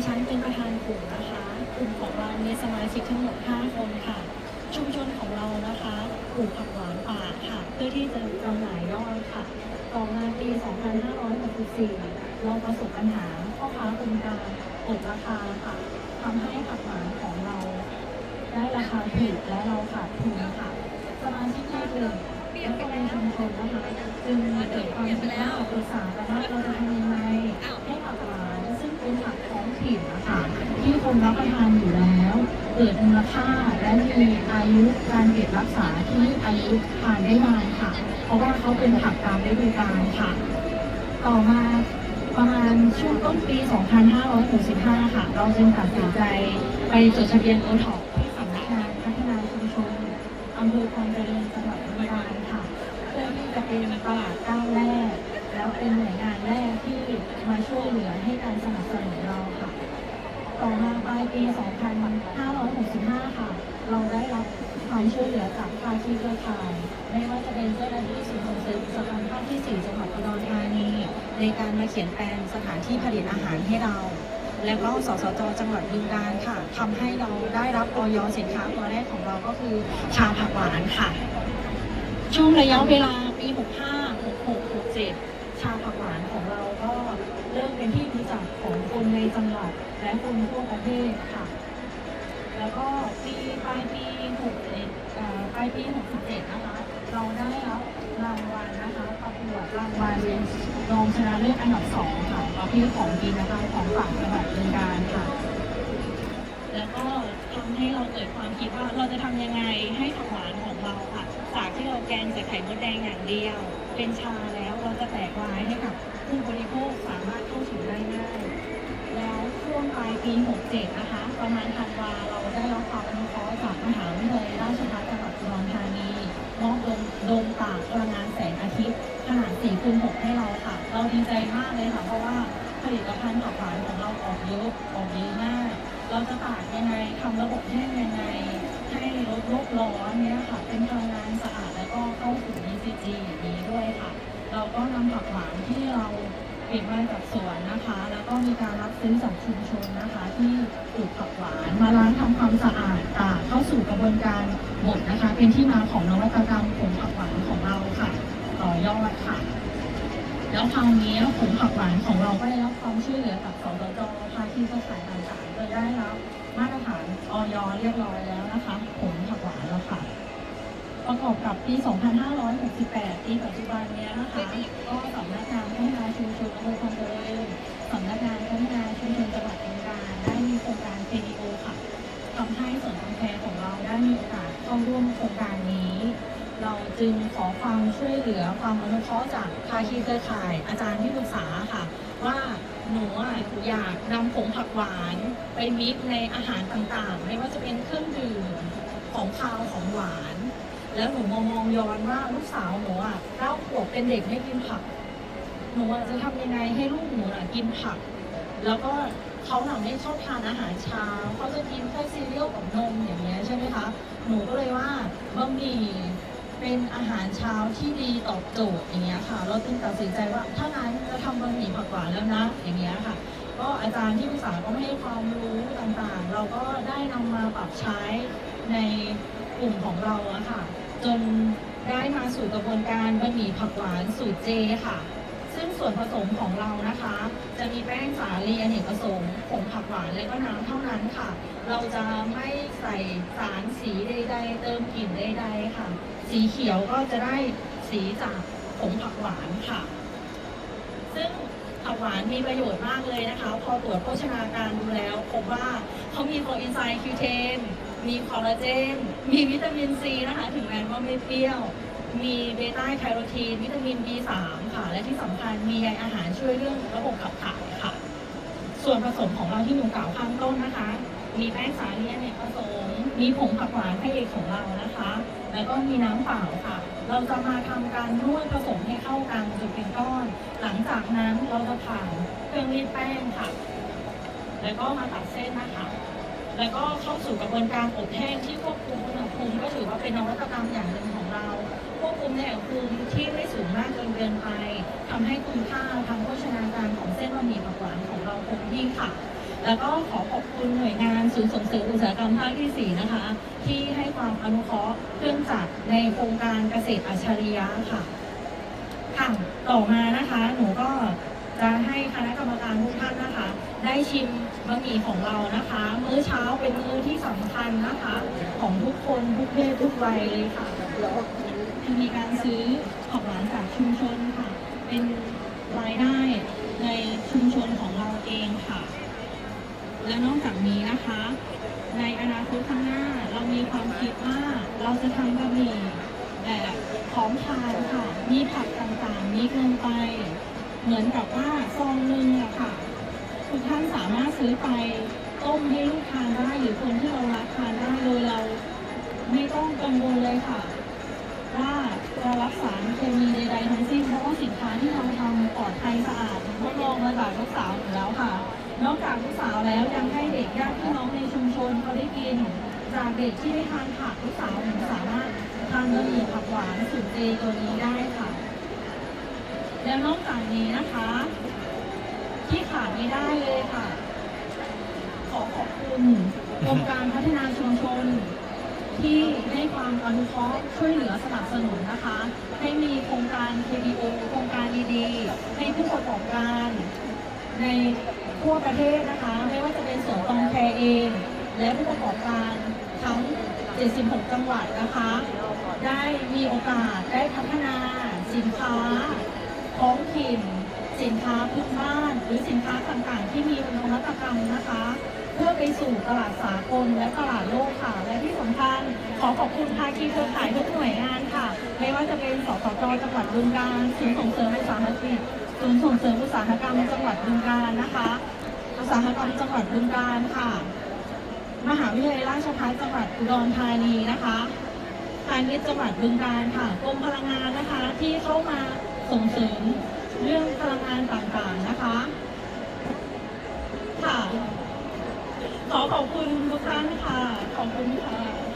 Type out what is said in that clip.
ดิฉันเป็นประธานกลุ่มนะคะ กลุ่มของเรามีสมาชิกทั้งหมด 5 คนค่ะ ชุมชนของเรานะคะปลูกผักหวานป่าค่ะ เพื่อที่จะจำหน่ายยอดค่ะ ต่อมาปี 2564 เราประสบปัญหาพ่อค้าคนกลางกดราคาค่ะทำให้ผักหวานของเรา ได้ราคาถูกและเราขาดทุนค่ะสมาชิกในกลุ่มและคนในชุมชนนะคะจึงเกิดความคิดว่าปรึกษากันว่าเราจะทำยังไงให้ผักหวานิ่นนะคะที่คนรับประทานอยู่แล้ว เกิดมูลค่าและมีอายุการเก็บรักษาที่อายุทานได้นานค่ะ เพราะว่าเขาเป็นผักตามฤดูกาลค่ะ ต่อมาประมาณช่วงต้นปี 2565 ค่ะ เราจึงตัดสินใจไปจดทะเบียนโอท็อปที่สำนักงานพัฒนาชุมชนอำเภอคลองเจริญจังหวัดบุรีรัมย์ค่ะ เพื่อที่จะเป็นตลาดก้าวแรก แล้วเป็นหน่วยงานแรกที่มาช่วยเหลือให้การสนับสนุนเราค่ะ ต่อมา ปี 2565 ค่ะ เราได้รับความช่วยเหลือจากภาคีเครือข่ายไม่ว่าจะเป็นเจ้าหน้าที่ศูนย์ส่งเสริมสถานภาคที่ 4 จังหวัดอุดรธานี ในการมาเขียนแปลนสถานที่ผลิตอาหารให้เรา แล้วก็สสจจังหวัดบึงกาฬค่ะทำให้เราได้รับออยสินค้าตัวแรกของเราก็คือชาผักหวานค่ะ ช่วงระยะเวลาปี 65 66 67 ชาผักหวานของเราก็เริ่มเป็นที่ จังหวัดและคนทั่วประเทศค่ะ แล้วก็ปีปลายปี61ปลายปี67นะคะ เราได้รับรางวัลนะคะประกวดรางวัลรองชนะเลิศอันดับ2ค่ะประเภทของกินนะคะของฝากจังหวัดบึงกาฬค่ะ แล้วก็ทำให้เราเกิดความคิดว่าเราจะทำยังไงให้ผักหวานของเราค่ะ จากที่เราแกงแต่ไข่มดแดงอย่างเดียว เป็นชาแล้วเราจะแตกลายให้กับผู้บริโภคสามารถเข้าถึงได้ง่าย แล้วช่วงปลายปี 67 นะคะ ประมาณธันวาเราได้รับความอนุเคราะห์จากมหาวิทยาลัยราชภัฏจังหวัดอุดรธานีมอบโดมตากพลังงานแสงอาทิตย์ขนาด4คูณ6ให้เราค่ะ เราดีใจมากเลยค่ะ เพราะว่าผลิตภัณฑ์ผักหวานของเราออกเยอะออกเยอะมาก เราจะตากยังไงทำระบบแห้งยังไง ให้ลดโลกร้อนเนี้ยค่ะ เป็นพลังงานสะอาดแล้วก็เข้าสู่ ECG อย่างนี้ด้วยค่ะ เราก็นำผักหวานที่เรา เก็บมาจากสวนนะคะ แล้วก็มีการรับซื้อจากชุมชนนะคะ ที่ปลูกผักหวานมาล้างทำความสะอาดตากเข้าสู่กระบวนการบดนะคะ เป็นที่มาของนวัตกรรมผงผักหวานของเราค่ะ ต่อยอดค่ะ แล้วคราวนี้ผงผักหวานของเราก็ได้รับความช่วยเหลือจากสสจภาคีเครือข่ายต่างๆโดยได้รับมาตรฐานออยเรียบร้อยแล้วนะคะผงผักหวานแล้วค่ะ ประกอบกับปี 2568 ปีปัจจุบันเนี้ยนะคะก็สำนักงานพัฒนาชุมชนอำเภอคลองเตยสำนักงานพัฒนาชุมชนจังหวัดบึงกาฬได้มีโครงการ KDO ค่ะทำให้สวนคำแพงของเราได้มีโอกาสเข้าร่วมโครงการนี้ เราจึงขอความช่วยเหลือความอนุเคราะห์จากภาคีเครือข่าย อาจารย์ที่ปรึกษาค่ะ ว่าหนูอยากนำผงผักหวานไปมิกในอาหารต่างๆ ไม่ว่าจะเป็นเครื่องดื่มของคาวของหวาน แล้วหนูมามองย้อนว่าลูกสาวหนูอะเก้าขวบเป็นเด็กไม่กินผัก หนูอะจะทำยังไงให้ลูกหนูอะกินผัก แล้วก็เขาหนัไม่ชอบทานอาหารเช้าเขาจะกินแค่ซีเรียลกับนมอย่างเงี้ยใช่ไหมคะ หนูก็เลยว่าบะหมี่เป็นอาหารเช้าที่ดีตอบโจทย์อย่างเงี้ยค่ะ เราจึงตัดสินใจว่าถ้างั้นจะทำบะหมี่ผักหวานแล้วนะอย่างเงี้ยค่ะ ก็อาจารย์ที่ปรึกษาก็ให้ความรู้ต่างๆ เราก็ได้นำมาปรับใช้ใน กลุ่มของเราอะค่ะ จนได้มาสู่กระบวนการบะหมี่ผักหวานสูตรเจค่ะ ซึ่งส่วนผสมของเรานะคะ จะมีแป้งสาลีอเนกประสงค์ผงผักหวานและก็น้ำเท่านั้นค่ะ เราจะไม่ใส่สารสีใดๆเติมกลิ่นใดๆค่ะ สีเขียวก็จะได้สีจากผงผักหวานค่ะ ซึ่งผักหวานมีประโยชน์มากเลยนะคะ พอตรวจโภชนาการดูแล้วพบว่าเขามีโคเอนไซม์คิวเทน มีคอลลาเจน มีวิตามินซีนะคะ ถึงแม้ว่าไม่เปรี้ยว มีเบต้าแคโรทีน วิตามิน B3 ค่ะ และที่สำคัญมีใยอาหารช่วยเรื่องระบบขับถ่ายค่ะ ส่วนผสมของเราที่หนูกล่าวข้างต้นนะคะ มีแป้งสาลีอเนกประสงค์มีผงผักหวานพระเอกของเรานะคะ แล้วก็มีน้ำเปล่าค่ะ เราจะมาทำการนวดผสมให้เข้ากันจนเป็นก้อน หลังจากนั้นเราจะผ่านเครื่องรีดแป้งค่ะ แล้วก็มาตัดเส้นนะคะ แล้วก็เข้าสู่กระบวนการอบแห้งที่ควบคุมอุณหภูมิก็ถือว่าเป็นนวัตกรรมอย่างหนึ่งของเรา ควบคุมในอุณหภูมิที่ไม่สูงมากจนเกินไปทำให้คุณค่าทางโภชนาการของเส้นบะหมี่ผักหวานของเราคงที่ค่ะ แล้วก็ขอขอบคุณหน่วยงานศูนย์ส่งเสริมอุตสาหกรรมภาคที่ 4 นะคะ ที่ให้ความอนุเคราะห์เครื่องจักรในโครงการเกษตรอัจฉริยะค่ะค่ะต่อมานะคะหนูก็จะให้คณะกรรมการทุกท่านนะคะ ได้ชิม บะหมี่ของเรานะคะ มื้อเช้าเป็นมื้อที่สำคัญนะคะ ของทุกคนทุกเพศทุกวัยเลยค่ะมีการซื้อของหวานจากชุมชนค่ะ เป็นรายได้ในชุมชนของเราเองค่ะ และนอกจากนี้นะคะ ในอนาคตข้างหน้าเรามีความคิดว่าเราจะทำบะหมี่แบบพร้อมทานค่ะ มีผักต่างๆ มีลงไป เหมือนกับว่าซองหนึงอะค่ะ ทุกท่านสามารถซื้อไปต้มให้ลูกทานได้หรือคนที่เรารักทานได้โดยเราไม่ต้องกังวลเลยค่ะ ว่าจะรับสารเคมีใดๆทั้งสิ้นเพราะว่าสินค้าที่เราทำปลอดภัยสะอาดทดลองมาจากลูกสาวอยู่แล้วค่ะ นอกจากลูกสาวแล้วยังให้เด็กญาติพี่น้องในชุมชนเขาได้กิน จากเด็กที่ได้ทานผักลูกสาวหนูสามารถทานบะหมี่ผักหวานสูตรเจตัวนี้ได้ค่ะ แล้วนอกจากนี้นะคะ ที่ขาดไม่ได้เลยค่ะ ขอขอบคุณกรมการพัฒนาชุมชน ที่ให้ความอนุเคราะห์ช่วยเหลือสนับสนุนนะคะ ให้มีโครงการ KBO โครงการดีๆ ให้ผู้ประกอบการในทั่วประเทศนะคะ ไม่ว่าจะเป็นสวนตองแพเอง และผู้ประกอบการทั้ง 76 จังหวัดนะคะ ได้มีโอกาสได้พัฒนาสินค้าท้องถิ่น สินค้าพื้นบ้าน หรือสินค้าต่างๆ ที่มีนวัตกรรมนะคะ เพื่อไปสู่ตลาดสากลและตลาดโลกค่ะ และที่สำคัญขอขอบคุณภาคีเครือข่ายทุกหน่วยงานค่ะ ไม่ว่าจะเป็นสสจจังหวัดบึงกาฬศูนย์ส่งเสริมอุตสาหกรรมศูนย์ส่งเสริมอุตสาหกรรมจังหวัดบึงกาฬนะคะ อุตสาหกรรมจังหวัดบึงกาฬค่ะ มหาวิทยาลัยราชภัฏจังหวัดอุดรธานีนะคะพาณิชย์จังหวัดบึงกาฬค่ะกรมพลังงานนะคะที่เข้ามาส่งเสริม เรื่องพลังงานต่างๆนะคะค่ะขอขอบคุณทุกท่านค่ะ ขอบคุณค่ะ